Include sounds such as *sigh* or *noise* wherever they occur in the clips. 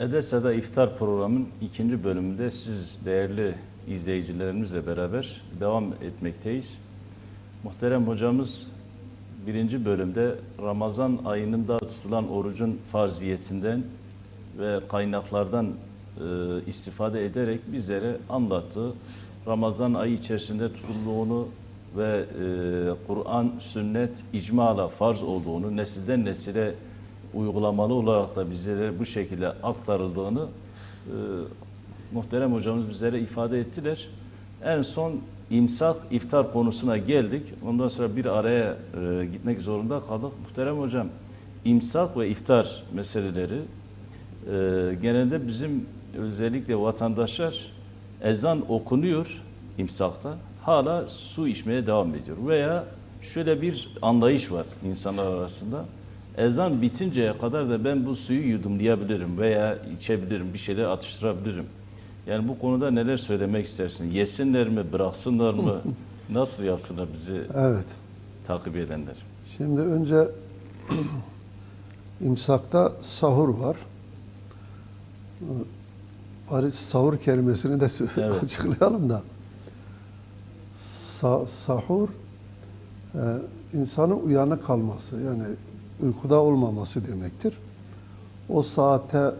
Edesa'da iftar programının ikinci bölümünde siz değerli izleyicilerimizle beraber devam etmekteyiz. Muhterem hocamız birinci bölümde Ramazan ayında tutulan orucun farziyetinden ve kaynaklardan e, istifade ederek bizlere anlattı. Ramazan ayı içerisinde tutulduğunu ve e, Kur'an, sünnet, icmala farz olduğunu, nesilden nesile uygulamalı olarak da bizlere bu şekilde aktarıldığını e, muhterem hocamız bizlere ifade ettiler. En son imsak, iftar konusuna geldik. Ondan sonra bir araya e, gitmek zorunda kaldık. Muhterem hocam, imsak ve iftar meseleleri e, genelde bizim özellikle vatandaşlar ezan okunuyor imsakta. Hala su içmeye devam ediyor. Veya şöyle bir anlayış var insanlar arasında. Ezan bitinceye kadar da ben bu suyu yudumlayabilirim veya içebilirim, bir şeyler atıştırabilirim. Yani bu konuda neler söylemek istersin? Yesinler mi, bıraksınlar mı? *laughs* Nasıl yapsınlar bizi Evet. takip edenler? Şimdi önce *clears throat* imsakta sahur var. Bari sahur kelimesini de *laughs* Evet. açıklayalım da. Sa- sahur e, insanın uyanık kalması yani uykuda olmaması demektir. O saate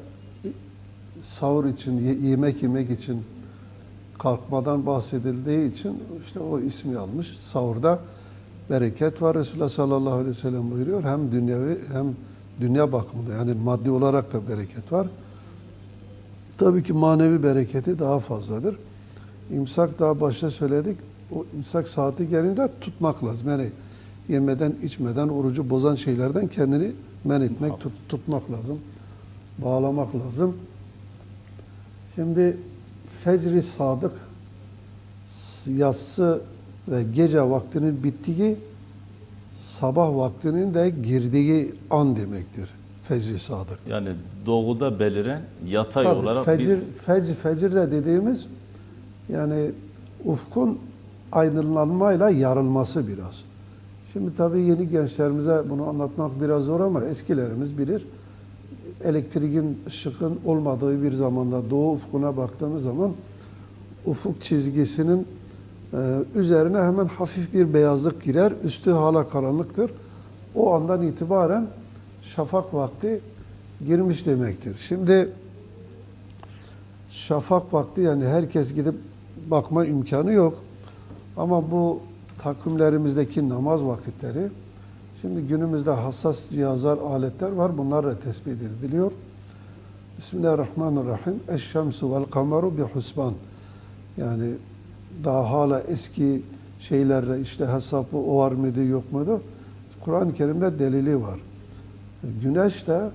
sahur için, ye- yemek yemek için kalkmadan bahsedildiği için işte o ismi almış. Sahurda bereket var. Resulullah sallallahu aleyhi ve sellem buyuruyor. Hem dünyevi hem dünya bakımında yani maddi olarak da bereket var. Tabii ki manevi bereketi daha fazladır. İmsak daha başta söyledik. O imsak saati gelince tutmak lazım. Yani yemeden, içmeden, orucu bozan şeylerden kendini men etmek, tut- tutmak lazım. Bağlamak lazım. Şimdi fecri sadık yatsı ve gece vaktinin bittiği sabah vaktinin de girdiği an demektir. Fecri sadık. Yani doğuda beliren yatay Tabii, olarak fecir, bir fecir de dediğimiz yani ufkun aydınlanmayla yarılması biraz. Şimdi tabii yeni gençlerimize bunu anlatmak biraz zor ama eskilerimiz bilir. Elektriğin, ışıkın olmadığı bir zamanda doğu ufkuna baktığımız zaman ufuk çizgisinin e, üzerine hemen hafif bir beyazlık girer. Üstü hala karanlıktır. O andan itibaren şafak vakti girmiş demektir. Şimdi şafak vakti yani herkes gidip bakma imkanı yok. Ama bu takvimlerimizdeki namaz vakitleri şimdi günümüzde hassas cihazlar, aletler var. Bunlar da tespit ediliyor. Bismillahirrahmanirrahim. Eşşemsu vel kameru bi husban. Yani daha hala eski şeylerle işte hesapı o var mıydı yok muydu? Kur'an-ı Kerim'de delili var. Güneş de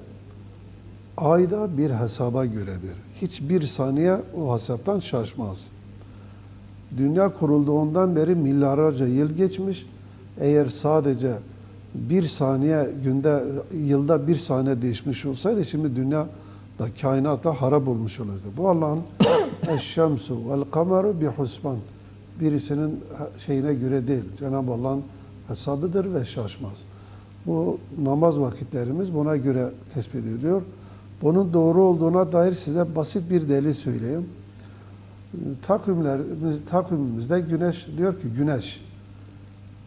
ayda bir hesaba göredir. Hiçbir saniye o hesaptan şaşmaz. Dünya kurulduğundan beri milyarlarca yıl geçmiş. Eğer sadece bir saniye günde, yılda bir saniye değişmiş olsaydı şimdi dünya da kainatta harap olmuş olurdu. Bu Allah'ın *coughs* eşşemsu vel kameru bi husban. Birisinin şeyine göre değil. Cenab-ı Allah'ın hesabıdır ve şaşmaz. Bu namaz vakitlerimiz buna göre tespit ediliyor. Bunun doğru olduğuna dair size basit bir delil söyleyeyim. Takvimlerimiz, takvimimizde güneş diyor ki güneş.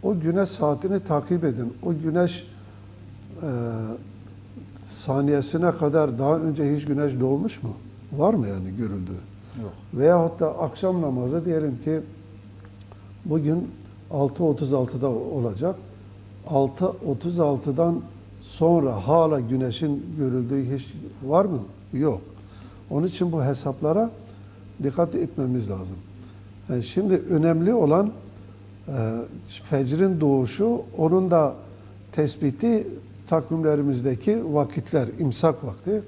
O güneş saatini takip edin. O güneş e, saniyesine kadar daha önce hiç güneş doğmuş mu? Var mı yani görüldü? yok. Veyahut da akşam namazı diyelim ki bugün 6.36'da olacak. 6.36'dan sonra hala güneşin görüldüğü hiç var mı? Yok. Onun için bu hesaplara dikkat etmemiz lazım. Yani şimdi önemli olan e, fecrin doğuşu, onun da tespiti takvimlerimizdeki vakitler, imsak vakti.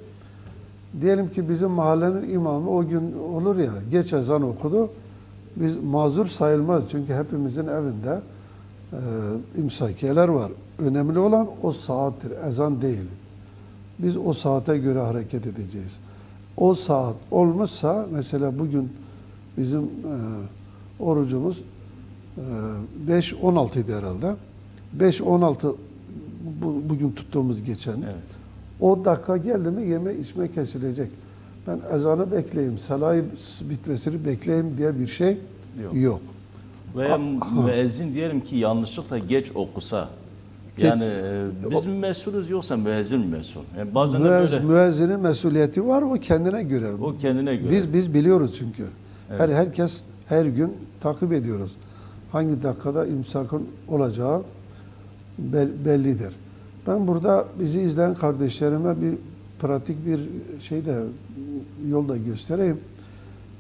Diyelim ki bizim mahallenin imamı o gün olur ya geç ezan okudu. Biz mazur sayılmaz çünkü hepimizin evinde e, imsakiyeler var. Önemli olan o saattir, ezan değil. Biz o saate göre hareket edeceğiz. O saat olmuşsa mesela bugün bizim e, orucumuz e, 5-16 idi herhalde. 5-16 bu, bugün tuttuğumuz geçen. Evet. O dakika geldi mi yeme içme kesilecek. ben ezanı bekleyeyim, salayı bitmesini bekleyeyim diye bir şey Yok. yok. Veya müezzin diyelim ki yanlışlıkla geç okusa. Yani e, biz mi mesulüz yoksa müezzin mi mesul? Yani bazen Müez, böyle müezzinin mesuliyeti var o kendine göre. o kendine göre. Biz biz biliyoruz çünkü. Her herkes her gün takip ediyoruz. Hangi dakikada imsakın olacağı bel- bellidir. Ben burada bizi izleyen kardeşlerime bir pratik bir şey de yolda göstereyim.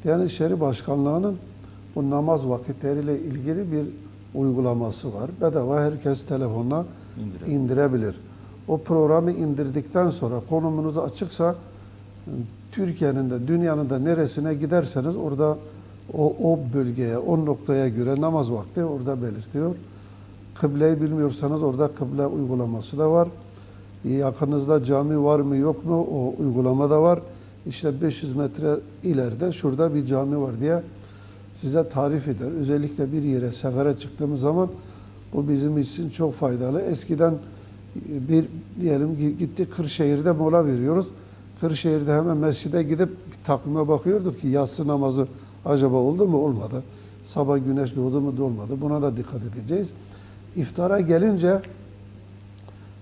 Diyanet İşleri Başkanlığı'nın bu namaz vakitleriyle ilgili bir uygulaması var. Bedava herkes telefonuna İndirebilir. indirebilir. O programı indirdikten sonra konumunuz açıksa Türkiye'nin de dünyanın da neresine giderseniz orada o, o bölgeye, o noktaya göre namaz vakti orada belirtiyor. Kıbleyi bilmiyorsanız orada kıble uygulaması da var. Yakınızda cami var mı yok mu o uygulama da var. İşte 500 metre ileride şurada bir cami var diye size tarif eder. Özellikle bir yere sefere çıktığımız zaman bu bizim için çok faydalı. Eskiden bir diyelim gittik Kırşehir'de mola veriyoruz. Kırşehir'de hemen mescide gidip takvime bakıyorduk ki yatsı namazı acaba oldu mu olmadı. Sabah güneş doğdu mu doğmadı. Buna da dikkat edeceğiz. İftara gelince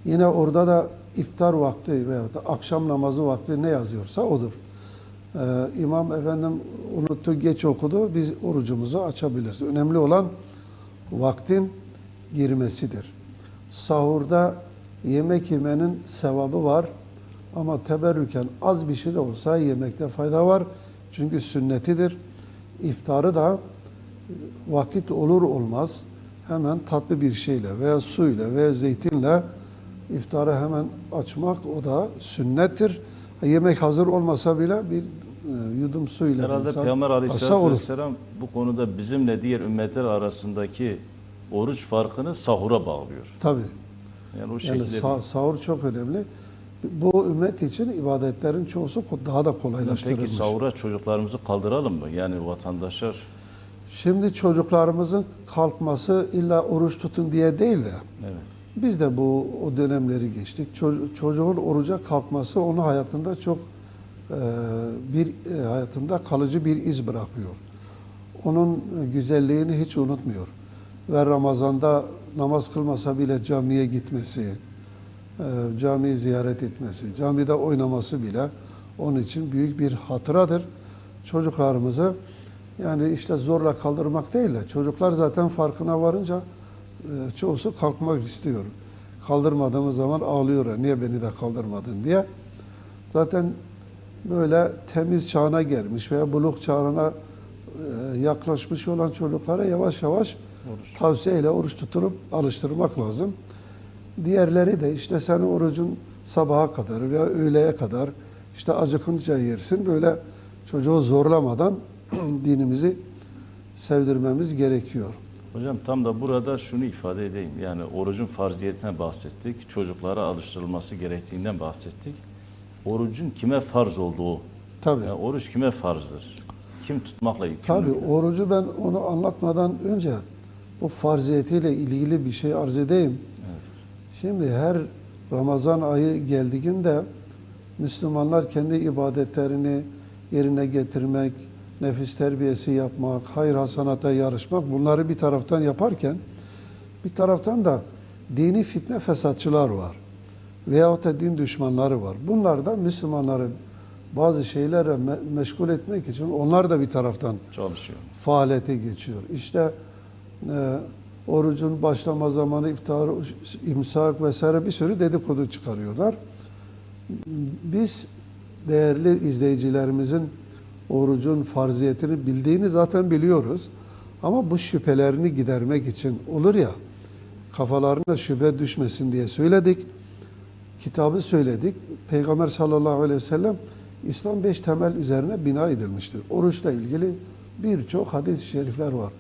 yine orada da iftar vakti veyahut da akşam namazı vakti ne yazıyorsa odur. Ee, İmam efendim unuttu geç okudu biz orucumuzu açabiliriz. Önemli olan vaktin girmesidir. Sahurda yemek yemenin sevabı var ama teberrüken az bir şey de olsa yemekte fayda var. Çünkü sünnetidir. İftarı da vakit olur olmaz hemen tatlı bir şeyle veya suyla veya zeytinle iftarı hemen açmak o da sünnettir. Yemek hazır olmasa bile bir e, yudum suyla Herhalde insan Peygamber Aleyhisselatü. Vesselam bu konuda bizimle diğer ümmetler arasındaki oruç farkını sahura bağlıyor. Tabii. Yani o Yani şekilde sa- sahur çok önemli. Bu ümmet için ibadetlerin çoğusu daha da Peki kolaylaştırılmış. sahura çocuklarımızı kaldıralım mı? Yani vatandaşlar Şimdi çocuklarımızın kalkması illa oruç tutun diye değil de evet. biz de bu o dönemleri geçtik. Ço- çocuğun oruca kalkması onun hayatında çok e, bir e, hayatında kalıcı bir iz bırakıyor. Onun güzelliğini hiç unutmuyor. Ve Ramazan'da namaz kılmasa bile camiye gitmesi, e, camiyi ziyaret etmesi, camide oynaması bile onun için büyük bir hatıradır. Çocuklarımızı yani işte zorla kaldırmak değil de çocuklar zaten farkına varınca e, çoğusu kalkmak istiyor. Kaldırmadığımız zaman ağlıyor. Niye beni de kaldırmadın diye. Zaten böyle temiz çağına gelmiş veya buluk çağına e, yaklaşmış olan çocuklara yavaş yavaş Oruç. tavsiyeyle oruç tuturup alıştırmak lazım. Diğerleri de işte sen orucun sabaha kadar veya öğleye kadar işte acıkınca yersin. Böyle çocuğu zorlamadan *clears throat* dinimizi sevdirmemiz gerekiyor. Hocam tam da burada şunu ifade edeyim. Yani orucun farziyetine bahsettik. Çocuklara alıştırılması gerektiğinden bahsettik. Orucun kime farz olduğu. Tabii. Yani oruç kime farzdır? Kim tutmakla yükümlü? Tabii orucu ben onu anlatmadan önce bu farziyetiyle ilgili bir şey arz edeyim. Evet. Şimdi her Ramazan ayı geldiğinde Müslümanlar kendi ibadetlerini yerine getirmek, nefis terbiyesi yapmak, hayır hasanata yarışmak bunları bir taraftan yaparken bir taraftan da dini fitne fesatçılar var. Veyahut da din düşmanları var. Bunlar da Müslümanları bazı şeylerle me- meşgul etmek için onlar da bir taraftan Çalışıyor. faaliyete geçiyor. İşte orucun başlama zamanı, iftar, imsak vesaire bir sürü dedikodu çıkarıyorlar. Biz değerli izleyicilerimizin orucun farziyetini bildiğini zaten biliyoruz. Ama bu şüphelerini gidermek için olur ya, kafalarına şüphe düşmesin diye söyledik. Kitabı söyledik. Peygamber sallallahu aleyhi ve sellem İslam beş temel üzerine bina edilmiştir. Oruçla ilgili birçok hadis-i şerifler var.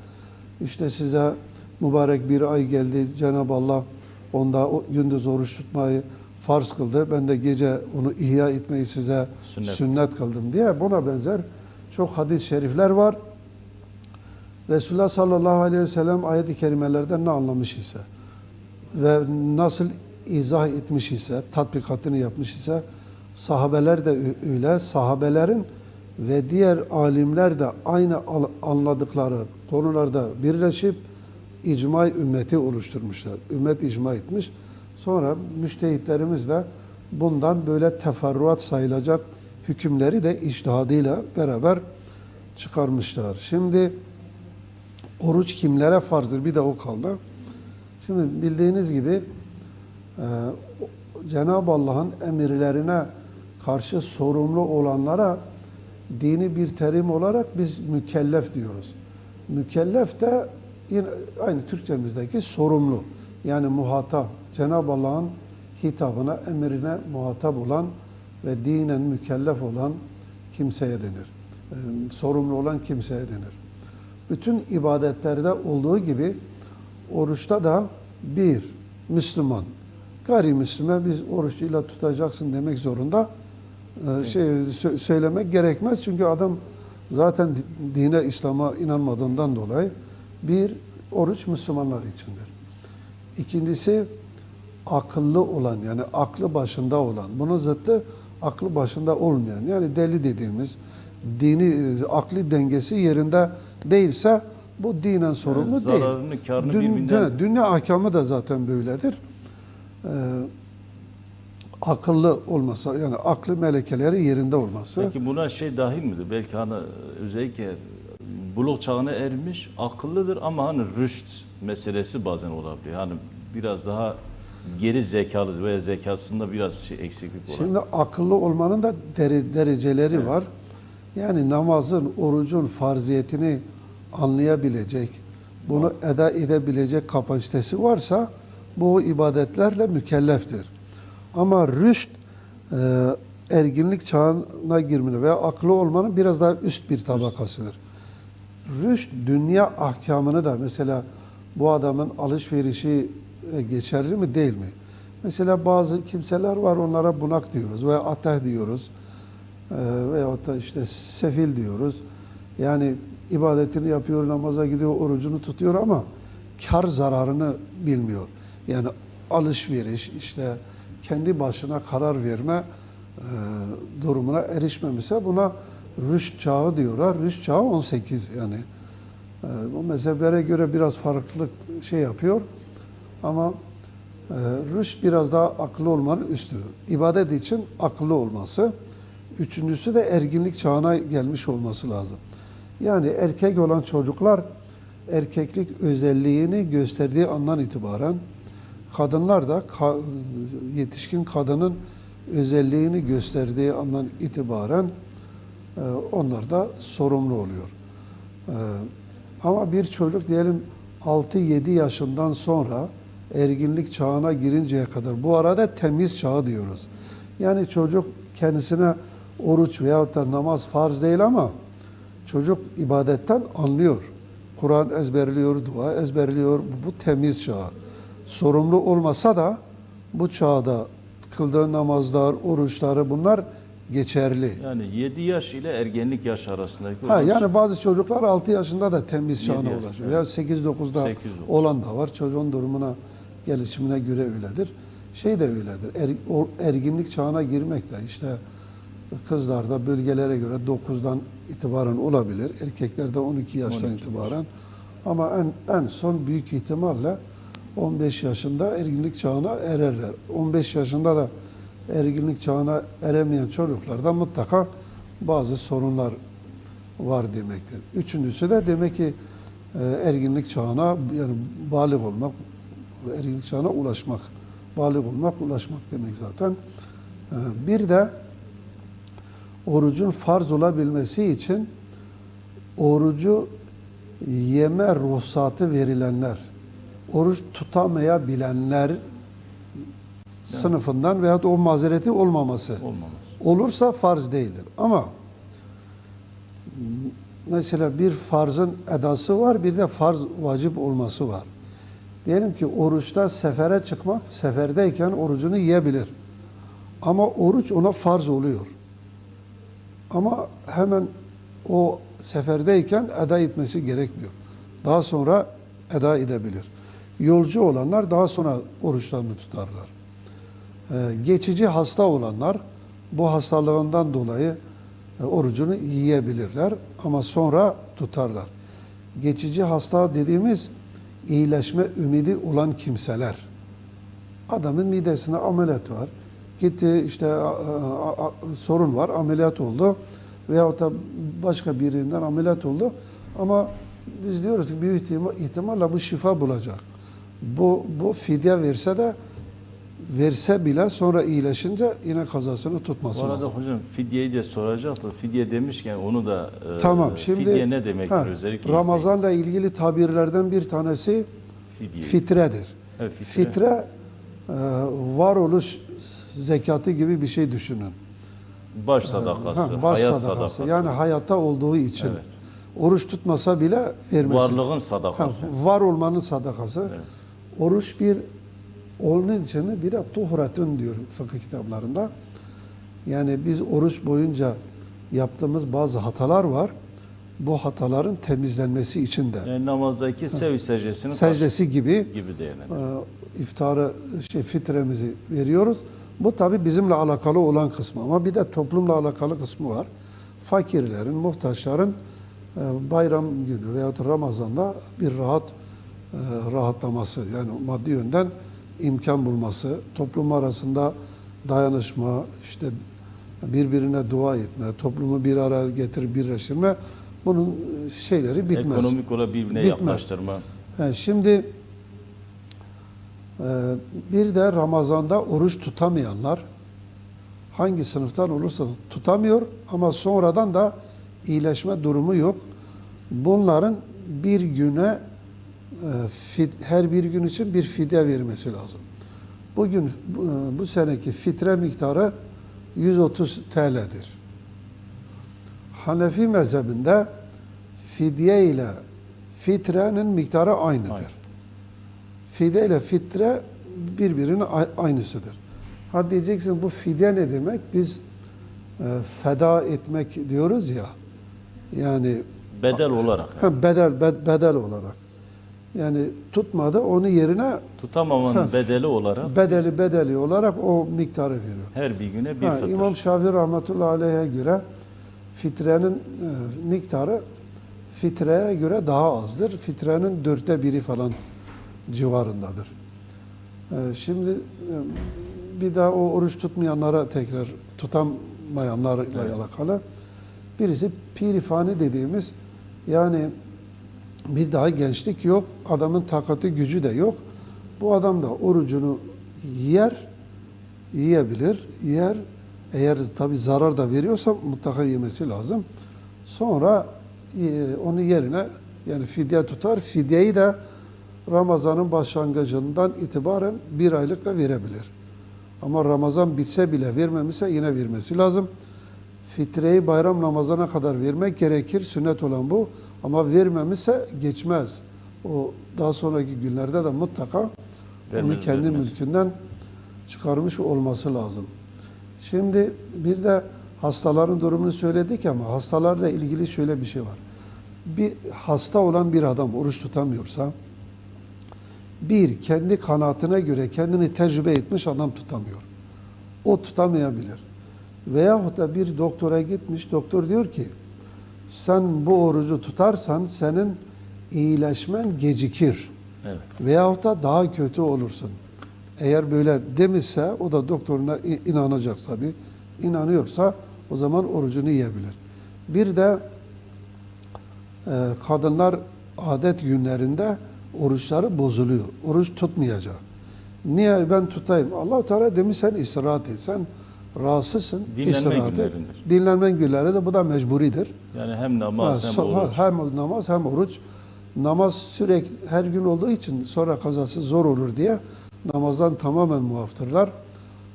İşte size mübarek bir ay geldi. Cenab-ı Allah onda gündüz oruç tutmayı farz kıldı. Ben de gece onu ihya etmeyi size Sünnet. sünnet, kıldım diye buna benzer çok hadis-i şerifler var. Resulullah sallallahu aleyhi ve sellem ayet-i kerimelerden ne anlamış ise ve nasıl izah etmiş ise, tatbikatını yapmış ise Sahabeler de öyle. Sahabelerin ve diğer alimler de aynı anladıkları konularda birleşip icma ümmeti oluşturmuşlar. Ümmet icma etmiş. Sonra müştehitlerimiz de bundan böyle teferruat sayılacak hükümleri de içtihadıyla beraber çıkarmışlar. Şimdi oruç kimlere farzdır? Bir de o kaldı. Şimdi bildiğiniz gibi e, Cenab-ı Allah'ın emirlerine karşı sorumlu olanlara dini bir terim olarak biz mükellef diyoruz. Mükellef de yine aynı Türkçemizdeki sorumlu. Yani muhatap. Cenab-ı Allah'ın hitabına, emrine muhatap olan ve dinen mükellef olan kimseye denir. E, sorumlu olan kimseye denir. Bütün ibadetlerde olduğu gibi oruçta da bir Müslüman, gayrimüslime biz oruçla tutacaksın demek zorunda şey sö- söylemek gerekmez. Çünkü adam zaten di- dine, İslam'a inanmadığından dolayı bir oruç Müslümanlar içindir. İkincisi akıllı olan yani aklı başında olan. Bunun zıttı aklı başında olmayan yani deli dediğimiz dini e, akli dengesi yerinde değilse bu dinen sorumlu değil. zararını, kârını Dün- birbirinden- Dünya ahkamı da zaten böyledir. Ee, akıllı olması yani aklı melekeleri yerinde olması. Peki buna şey dahil midir? Belki hani özellikle buluk çağına ermiş, akıllıdır ama hani rüşt meselesi bazen olabiliyor. Hani biraz daha geri zekalı veya zekasında biraz şey eksiklik olan. Şimdi akıllı olmanın da dere- dereceleri var. Yani namazın, orucun farziyetini anlayabilecek, bunu eda edebilecek kapasitesi varsa bu ibadetlerle mükelleftir. Ama rüşt e, erginlik çağına girmenin veya akıllı olmanın biraz daha üst bir tabakasıdır. Rüşt dünya ahkamını da mesela bu adamın alışverişi e, geçerli mi değil mi? Mesela bazı kimseler var onlara bunak diyoruz veya ateh diyoruz e, veyahut da işte sefil diyoruz. Yani ibadetini yapıyor, namaza gidiyor, orucunu tutuyor ama kar zararını bilmiyor. Yani alışveriş işte kendi başına karar verme e, durumuna erişmemişse buna rüşt çağı diyorlar. Rüşt çağı 18 yani. E, bu mezheplere göre biraz farklılık şey yapıyor. Ama e, rüşt biraz daha akıllı olmanın üstü. İbadet için akıllı olması. Üçüncüsü de erginlik çağına gelmiş olması lazım. Yani erkek olan çocuklar erkeklik özelliğini gösterdiği andan itibaren kadınlar da yetişkin kadının özelliğini gösterdiği andan itibaren e, onlar da sorumlu oluyor. E, ama bir çocuk diyelim 6-7 yaşından sonra erginlik çağına girinceye kadar bu arada temiz çağı diyoruz. Yani çocuk kendisine oruç veyahut da namaz farz değil ama çocuk ibadetten anlıyor. Kur'an ezberliyor, dua ezberliyor. Bu, temiz çağ. Sorumlu olmasa da bu çağda kıldığı namazlar, oruçları bunlar geçerli. Yani 7 yaş ile ergenlik yaş arasındaki Ha, yani bazı çocuklar 6 yaşında da temiz çağına yaş, ulaşıyor. evet. Ya 8-9'da 8-9. olan da var. Çocuğun durumuna, gelişimine göre öyledir. Şey de öyledir. Er, o erginlik çağına girmek de işte kızlarda bölgelere göre 9'dan itibaren olabilir. Erkeklerde 12 yaştan 12 itibaren. Ama en, en son büyük ihtimalle 15 yaşında erginlik çağına ererler. 15 yaşında da erginlik çağına eremeyen çocuklarda mutlaka bazı sorunlar var demektir. Üçüncüsü de demek ki e, erginlik çağına yani balık olmak, erginlik çağına ulaşmak. Balık olmak, ulaşmak demek zaten. E, Bir de orucun farz olabilmesi için orucu yeme ruhsatı verilenler, oruç tutamayabilenler sınıfından veyahut o mazereti olmaması olmaması. olursa farz değildir. Ama mesela bir farzın edası var, bir de farz vacip olması var. Diyelim ki oruçta sefere çıkmak, seferdeyken orucunu yiyebilir. Ama oruç ona farz oluyor. Ama hemen o seferdeyken eda etmesi gerekmiyor. Daha sonra eda edebilir. Yolcu olanlar daha sonra oruçlarını tutarlar. Ee, geçici hasta olanlar bu hastalığından dolayı e, orucunu yiyebilirler ama sonra tutarlar. Geçici hasta dediğimiz iyileşme ümidi olan kimseler. Adamın midesine ameliyat var. Gitti işte sorun var ameliyat oldu. Veyahut da başka birinden ameliyat oldu. Ama biz diyoruz ki büyük ihtimal, ihtimalle bu şifa bulacak. Bu, bu fidye verse de verse bile sonra iyileşince yine kazasını tutması Bu arada lazım. hocam fidyeyi de soracaktı. Fidye demişken onu da e, Tamam şimdi fidye ne demektir ha, özellikle? Ramazanla ilgili tabirlerden bir tanesi Fidye. fitredir. Evet, fitre. Fitre e, varoluş zekatı gibi bir şey düşünün. Baş sadakası, Ha, baş hayat sadakası. sadakası. Yani hayatta olduğu için. Evet. Oruç tutmasa bile vermesi. Varlığın Ha, sadakası. var olmanın sadakası. Evet. Oruç bir onun için bir de tuhretün diyor fıkıh kitaplarında. Yani biz oruç boyunca yaptığımız bazı hatalar var. Bu hataların temizlenmesi için de. Yani namazdaki sev secdesini Secdesi gibi gibi değerlendir. e, iftarı şey fitremizi veriyoruz. Bu tabi bizimle alakalı olan kısmı ama bir de toplumla alakalı kısmı var. Fakirlerin, muhtaçların e, bayram günü veyahut Ramazan'da bir rahat rahatlaması yani maddi yönden imkan bulması, toplum arasında dayanışma, işte birbirine dua etme, toplumu bir araya getir birleştirme bunun e, şeyleri bitmez. Ekonomik olarak birbirine Bitmez. yaklaştırma. He, şimdi e, bir de Ramazan'da oruç tutamayanlar hangi sınıftan olursa tutamıyor ama sonradan da iyileşme durumu yok. Bunların bir güne e, her bir gün için bir fidye vermesi lazım. Bugün bu, bu seneki fitre miktarı 130 TL'dir. Hanefi mezhebinde fidye ile fitrenin miktarı aynıdır. Aynı. Fidye ile fitre birbirinin aynısıdır. Ha diyeceksin bu fidye ne demek? Biz e, feda etmek diyoruz ya. Yani Bedel olarak. yani. ha, bedel bed- bedel olarak. Yani tutmadı onu yerine Tutamamanın Ha. bedeli olarak bedeli bedeli olarak o miktarı veriyor. her bir güne bir Ha, fıtır. İmam Şafii rahmetullahi aleyhe göre fitrenin e, miktarı fitreye göre daha azdır. Fitrenin dörtte biri falan civarındadır. E, şimdi e, bir daha o oruç tutmayanlara tekrar tutamayanlarla Evet. alakalı. Birisi pirifani dediğimiz yani bir daha gençlik yok, adamın takatı gücü de yok. Bu adam da orucunu yer, yiyebilir, yer. Eğer tabi zarar da veriyorsa mutlaka yemesi lazım. Sonra e, onun yerine yani fidye tutar. Fidyeyi de Ramazan'ın başlangıcından itibaren bir aylıkla verebilir. Ama Ramazan bitse bile vermemişse yine vermesi lazım. Fitreyi bayram namazına kadar vermek gerekir. Sünnet olan bu. Ama vermemişse geçmez. O daha sonraki günlerde de mutlaka onu Vermez, kendi vermez. mülkünden çıkarmış olması lazım. Şimdi bir de hastaların durumunu söyledik ama hastalarla ilgili şöyle bir şey var. Bir hasta olan bir adam oruç tutamıyorsa bir kendi kanaatine göre kendini tecrübe etmiş adam tutamıyor. O tutamayabilir. Veyahut da bir doktora gitmiş doktor diyor ki sen bu orucu tutarsan senin iyileşmen gecikir Evet. veyahut da daha kötü olursun. Eğer böyle demişse o da doktoruna inanacak tabi. İnanıyorsa o zaman orucunu yiyebilir. Bir de e, kadınlar adet günlerinde oruçları bozuluyor. Oruç tutmayacak. Niye ben tutayım? Allah Teala demiş sen istirahat et. Sen rahatsızsın. Dinlenme günlerindir. Dinlenmen günleri de bu da mecburidir. Yani hem namaz Ha, hem oruç. hem namaz hem oruç. Namaz sürekli her gün olduğu için sonra kazası zor olur diye namazdan tamamen muaftırlar.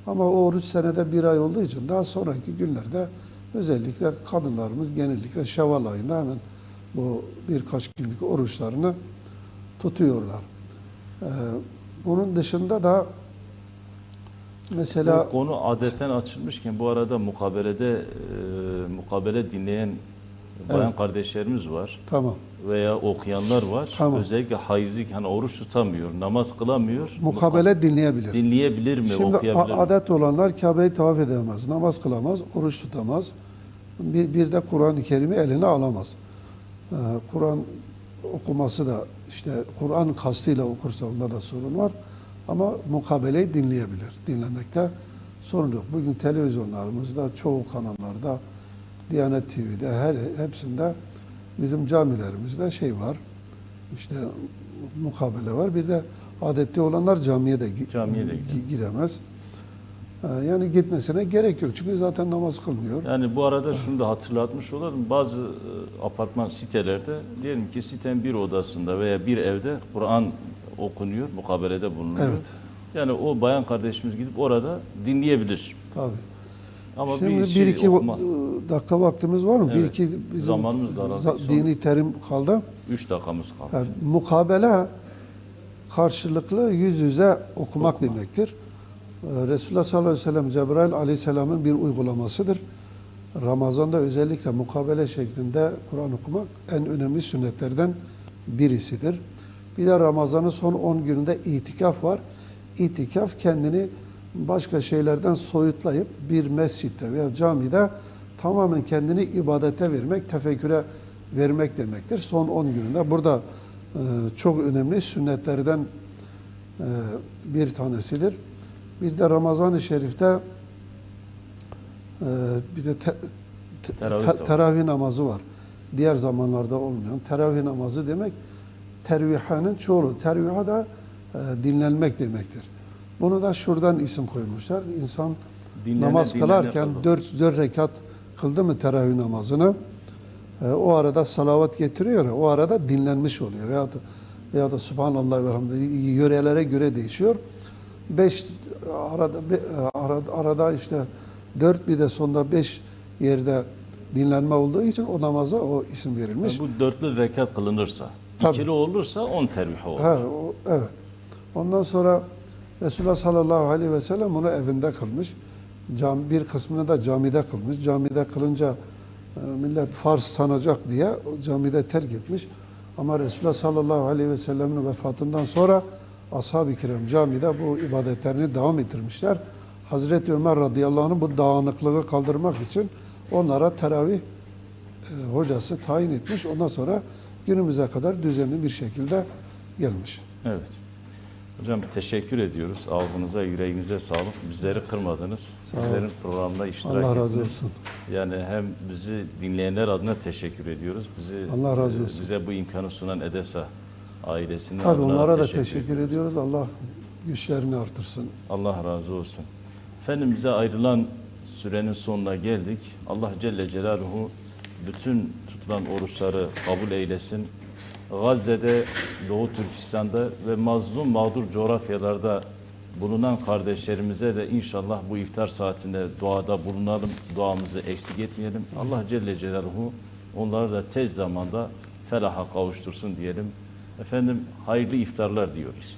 Ama o oruç senede bir ay olduğu için daha sonraki günlerde özellikle kadınlarımız genellikle Şevval ayında hemen bu birkaç günlük oruçlarını tutuyorlar. Ee, bunun dışında da mesela Bu konu adetten açılmışken bu arada mukabelede e, mukabele dinleyen bayan Evet. kardeşlerimiz var Tamam. veya okuyanlar var. Tamam. Özellikle hayızlık hani oruç tutamıyor, namaz kılamıyor. Mukabele dinleyebilir. dinleyebilir mi, Şimdi okuyabilir mi? adet olanlar Kabe'yi tavaf edemez, namaz kılamaz, oruç tutamaz. Bir, bir de Kur'an-ı Kerim'i eline alamaz. Ee, Kur'an okuması da işte Kur'an kastıyla okursa onda da sorun var. Ama mukabeleyi dinleyebilir. Dinlemekte sorun yok. Bugün televizyonlarımızda, çoğu kanallarda, Diyanet TV'de, her hepsinde bizim camilerimizde şey var. İşte mukabele var. Bir de adetli olanlar camiye de, Camiye de giremez. Ee, Yani gitmesine gerek yok. Çünkü zaten namaz kılmıyor. Yani bu arada şunu da hatırlatmış olalım. Bazı e, apartman sitelerde diyelim ki sitenin bir odasında veya bir evde Kur'an okunuyor, mukabelede bulunuyor. Evet. Yani o bayan kardeşimiz gidip orada dinleyebilir. Tabii. Ama Şimdi bir bir, şey iki okumaz. va- dakika vaktimiz var mı? Bir Evet. iki bizim Zamanımız daraldı. dini terim kaldı. Üç dakikamız kaldı. Yani mukabele karşılıklı yüz yüze okumak demektir. Ee, Resulullah sallallahu aleyhi ve sellem Cebrail aleyhisselamın bir uygulamasıdır. Ramazan'da özellikle mukabele şeklinde Kur'an okumak en önemli sünnetlerden birisidir. Bir de Ramazan'ın son 10 gününde itikaf var. İtikaf kendini başka şeylerden soyutlayıp bir mescitte veya camide tamamen kendini ibadete vermek, tefekküre vermek demektir. Son 10 gününde burada e, çok önemli sünnetlerden e, bir tanesidir. Bir de Ramazan-ı Şerif'te e, bir de te- te- Teravih te- teravih namazı var. Diğer zamanlarda olmayan teravih namazı demek tervihanın çoğulu. Terviha da e, dinlenmek demektir. Bunu da şuradan isim koymuşlar. İnsan Dinlene, namaz dinlene kılarken dört, dört rekat kıldı mı teravih namazını e, o arada salavat getiriyor o arada dinlenmiş oluyor. Veya da, veya da Subhanallah ve hamdi yörelere göre değişiyor. Beş arada, be- arada, arada işte dört bir de sonda beş yerde dinlenme olduğu için o namaza o isim verilmiş. Yani bu dörtlü rekat kılınırsa, Tabii. ikili olursa on tervih olur. Ha, o, evet. Ondan sonra Resulullah sallallahu aleyhi ve sellem bunu evinde kılmış. Cam, bir kısmını da camide kılmış. Camide kılınca e, millet farz sanacak diye camide terk etmiş. Ama Resulullah sallallahu aleyhi ve sellemin vefatından sonra ashab-ı kiram camide bu ibadetlerini devam ettirmişler. Hazreti Ömer radıyallahu anh bu dağınıklığı kaldırmak için onlara teravih e, hocası tayin etmiş. Ondan sonra günümüze kadar düzenli bir şekilde gelmiş. Evet. Hocam teşekkür ediyoruz. Ağzınıza, yüreğinize sağlık. Bizleri kırmadınız. Sağ olun. Bizlerin programda iştirak Allah razı ettiniz. olsun. Yani hem bizi dinleyenler adına teşekkür ediyoruz. Bizi Allah razı e, olsun. Bize bu imkanı sunan Edesa ailesine Tabii onlara da teşekkür teşekkür ediyoruz. ediyoruz. Allah güçlerini artırsın. Allah razı olsun. Efendim bize ayrılan sürenin sonuna geldik. Allah Celle Celaluhu bütün tutulan oruçları kabul eylesin. Gazze'de, Doğu Türkistan'da ve mazlum mağdur coğrafyalarda bulunan kardeşlerimize de inşallah bu iftar saatinde duada bulunalım, duamızı eksik etmeyelim. Allah Celle Celaluhu onları da tez zamanda felaha kavuştursun diyelim. Efendim hayırlı iftarlar diyoruz.